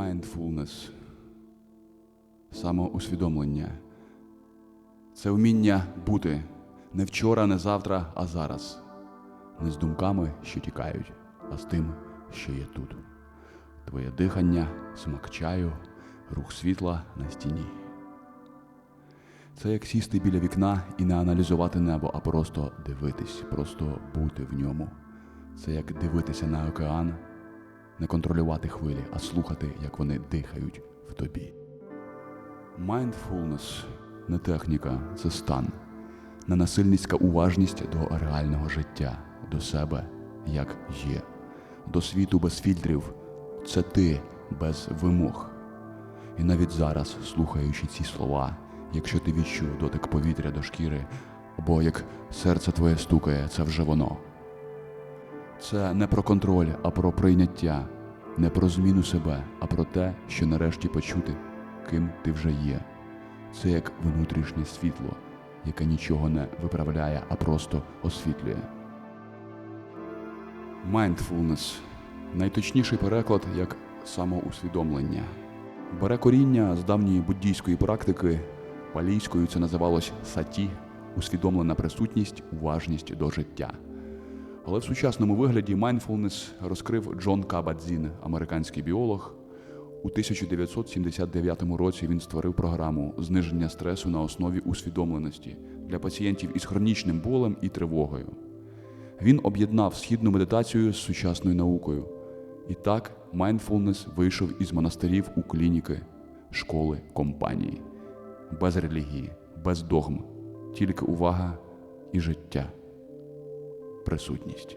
Mindfulness самоусвідомлення це вміння бути не вчора, не завтра, а зараз. Не з думками, що тікають, а з тим, що є тут. Твоє дихання, смак чаю, рух світла на стіні. Це як сісти біля вікна і не аналізувати небо, а просто дивитись, просто бути в ньому. Це як дивитися на океан, не контролювати хвилі, а слухати, як вони дихають в тобі. Mindfulness – не техніка, це стан, ненасильницька уважність до реального життя, до себе, як є, до світу без фільтрів. Це ти без вимог. І навіть зараз, слухаючи ці слова, якщо ти відчув дотик повітря до шкіри, або як серце твоє стукає, це вже воно. Це не про контроль, а про прийняття, не про зміну себе, а про те, що нарешті почути, ким ти вже є. Це як внутрішнє світло, яке нічого не виправляє, а просто освітлює. Mindfulness – найточніший переклад як самоусвідомлення. Бере коріння з давньої буддійської практики, палійською це називалось саті, усвідомлена присутність, уважність до життя. Але в сучасному вигляді mindfulness розкрив Джон Кабадзін, американський біолог. У 1979 році він створив програму зниження стресу на основі усвідомленості для пацієнтів із хронічним болем і тривогою. Він об'єднав східну медитацію з сучасною наукою. І так mindfulness вийшов із монастирів у клініки, школи, компанії, без релігії, без догм, тільки увага і життя, присутність.